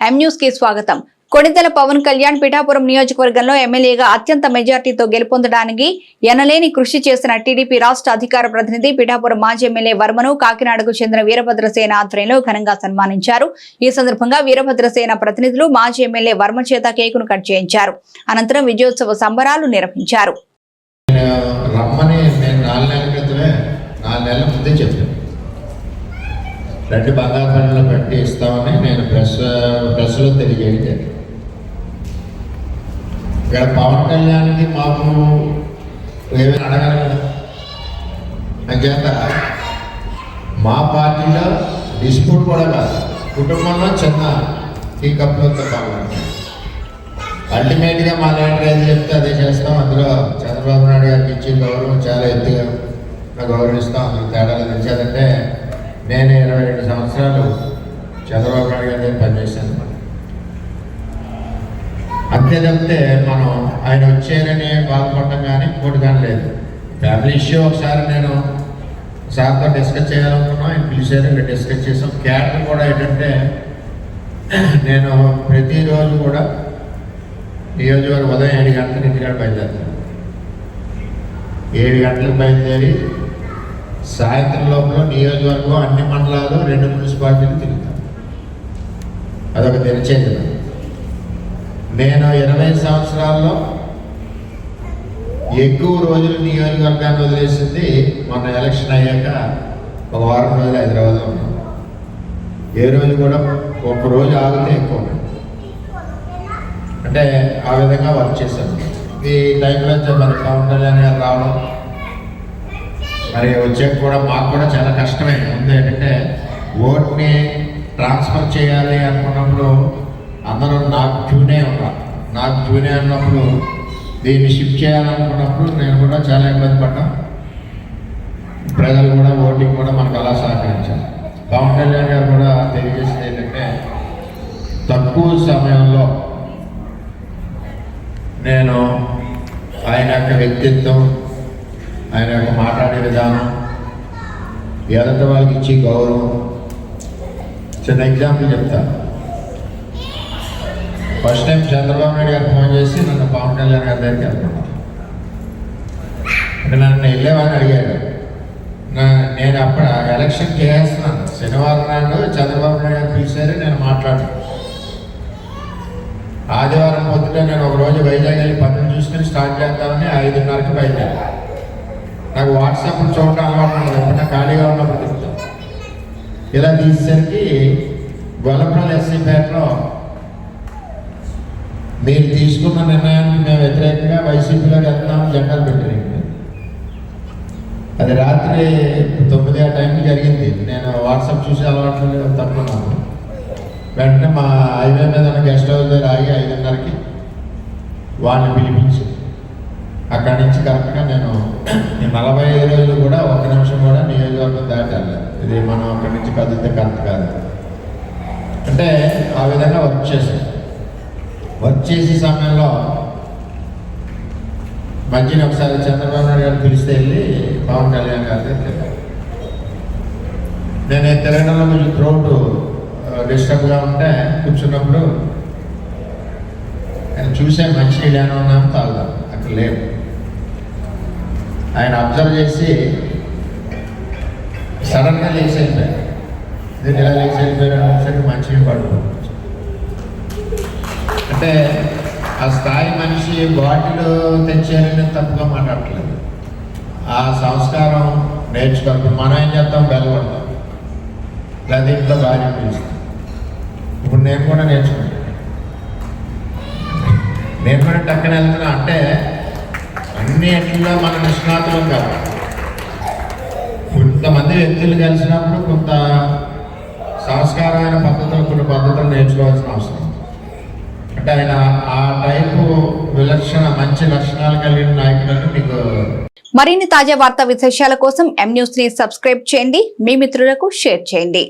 న్యూస్కి స్వాగతం. కొణిదెల పవన్ కళ్యాణ్ పిఠాపురం నియోజకవర్గంలో ఎమ్మెల్యేగా అత్యంత మెజార్టీతో గెలుపొందడానికి ఎనలేని కృషి చేసిన టీడీపీ రాష్ట్ర అధికార ప్రతినిధి పిఠాపురం మాజీ ఎమ్మెల్యే వర్మను కాకినాడకు చెందిన వీరభద్రసేన ఆధ్వర్యంలో ఘనంగా సన్మానించారు. ఈ సందర్భంగా వీరభద్రసేన ప్రతినిధులు మాజీ ఎమ్మెల్యే వర్మ చేత కేకును కట్ చేయించారు. అనంతరం విజయోత్సవ సంబరాలు నిర్వహించారు. రెండు బంగారు పెట్టి ఇస్తామని నేను ప్రెస్ ప్రెస్లో తెలియజేయలేదు ఇక్కడ పవన్ కళ్యాణ్కి మాకు ఏమైనా అడగాలి అంచేత మా పార్టీలో డిస్ప్యూట్ కూడా కాదు. కుటుంబంలో చిన్న టీ కప్పులతో కావాలి అల్టిమేట్గా మా లీడర్ ఏది చెప్తే అదే చేస్తాం. అందులో చంద్రబాబు నాయుడు గారికి ఇచ్చే గౌరవం చాలా ఎత్తుగా గౌరవిస్తాం. అందులో తేడా ఎందుకంటే నేను ఇరవై రెండు సంవత్సరాలు చంద్రబాబు నాయుడు గారి దగ్గర పనిచేశాను. అంతే తప్పితే మనం ఆయన వచ్చారని బాధపడటం కానీ ఇంకోటి కానీ లేదు. ఫ్యామిలీ ఇష్యూ ఒకసారి నేను సార్తో డిస్కస్ చేయాలనుకున్నాం ఆయన పిలిచారు ఇక్కడ డిస్కస్ చేసాం. క్యాటర్ కూడా ఏంటంటే నేను ప్రతిరోజు కూడా నియోజకవర్గం ఉదయం ఏడు గంటలకు ఇంటికాడ బయలుదేరుతాను. ఏడు గంటలకు బయలుదేరి సాయంత్రం లోపల నియోజకవర్గం అన్ని మండలాలు రెండు మున్సిపాలిటీలు తిరుగుతాను అదొక దినచర్య నేను ఇరవై సంవత్సరాల్లో ఎక్కువ రోజులు నియోజకవర్గాన్ని వదిలేసింది మొన్న ఎలక్షన్ అయ్యాక ఒక వారం రోజులు హైదరాబాద్లో ఉన్నాను. ఏ రోజు కూడా ఒక రోజు ఆగితే ఎక్కువ. అంటే ఆ విధంగా వర్క్ చేశాను. ఈ టైంలో మన పవన్ కళ్యాణ్ గారు రావడం మరి వచ్చే కూడా మాకు కూడా చాలా కష్టమే ఉంది ఏంటంటే ఓట్ని ట్రాన్స్ఫర్ చేయాలి అనుకున్నప్పుడు అందరూ నాకు క్యూనే ఉన్నారు నాకు క్యూనే ఉన్నప్పుడు దీన్ని షిఫ్ట్ చేయాలనుకున్నప్పుడు నేను కూడా చాలా ఇబ్బంది పడ్డాను. ప్రజలు కూడా ఓటింగ్ కూడా మనకు అలా సహకరించారు. పవన్ కళ్యాణ్ గారు కూడా తెలియజేసింది ఏంటంటే తక్కువ సమయంలో నేను ఆయన యొక్క వ్యక్తిత్వం ఆయన యొక్క మాట్లాడే విధానం ఎదట వాళ్ళకి ఇచ్చే గౌరవం. చిన్న ఎగ్జాంపుల్ చెప్తా. ఫస్ట్ టైం చంద్రబాబు నాయుడు గారు ఫోన్ చేసి నన్ను పవన్ కళ్యాణ్ గారి దగ్గరికి వెళ్తున్నాను అంటే నన్ను వెళ్ళేవాడిని అడిగారు. నా- నేను అప్పుడు ఎలక్షన్ చేస్తున్నాను. శనివారం నాడు చంద్రబాబు నాయుడు గారు పిలిచారు నేను మాట్లాడాను. ఆదివారం పొద్దుట నేను ఒక రోజు వైజాగ్ వెళ్ళి పనులు చూసుకుని స్టార్ట్ చేద్దామని ఐదున్నరకి బయలుదేరాను. నాకు వాట్సాప్ చూడటం అలవాటు ఎప్పుడైనా ఖాళీగా ఉన్నప్పుడు తిరుగుతాం ఇలా తీసేసరికి గొల్లపురం ఎస్సీ పేటలో మీరు తీసుకున్న నిర్ణయానికి మేము వ్యతిరేకంగా వైసీపీలో వెళ్తున్నామని జెండాలు పెట్టారు అది రాత్రి తొమ్మిది ఆ టైంకి జరిగింది. నేను వాట్సాప్ చూసి అలవాటు తక్కువ వెంటనే మా హైవే మీద ఉన్న గెస్ట్ హౌస్ దగ్గర ఆగి ఐదున్నరకి వాళ్ళని పిలిపించి అక్కడి నుంచి కరెక్ట్గా నేను ఈ నలభై ఐదు రోజులు కూడా ఒక నిమిషం కూడా నియోజకవర్గం దాటాలి ఇది మనం అక్కడి నుంచి కదిలితే కరెక్ట్ కాదు. అంటే ఆ విధంగా వర్క్ చేశాను. వర్క్ చేసే సమయంలో మధ్యన ఒకసారి చంద్రబాబు నాయుడు గారు పిలిస్తే వెళ్ళి పవన్ కళ్యాణ్ గారి నేను తెలంగాణలో తిరగడంలో కొంచెం త్రోట్ డిస్టర్బ్గా ఉంటే కూర్చున్నప్పుడు ఆయన చూసే మంచి నీళ్ళు ఉన్నాను తాగుదాం. అక్కడ లేవు. ఆయన అబ్జర్వ్ చేసి సడన్గా లేచి వెళ్ళిపోయారు దీన్ని ఎలా లేచి వెళ్ళిపోయారు మంచి పడుకోవచ్చు అంటే ఆ స్థాయి మనిషి బాటిలో తెచ్చారని తప్పుగా మాట్లాడట్లేదు. ఆ సంస్కారం నేర్చుకోవాలి. మనం ఏం చేస్తాం? బెల్లపడతాం లేదా ఇంట్లో భార్య పిలుస్తాం. ఇప్పుడు నేను కూడా నేర్చుకున్నాను నేను కూడా టక్కన వెళ్తున్నా. అంటే అన్ని ఎట్లలో మన నిష్ణాతులు కాదు. కొంతమంది వ్యక్తులు కలిసినప్పుడు కొంత సంస్కారమైన పద్ధతులు కొన్ని పద్ధతులు నేర్చుకోవాల్సిన అవసరం. అంటే ఆయన ఆ టైపు విలక్షణ మంచి లక్షణాలు కలిగిన నాయకులను మీకు మరిన్ని తాజా వార్తా విశేషాల కోసం ఎం న్యూస్ని సబ్స్క్రైబ్ చేయండి. మీ మిత్రులకు షేర్ చేయండి.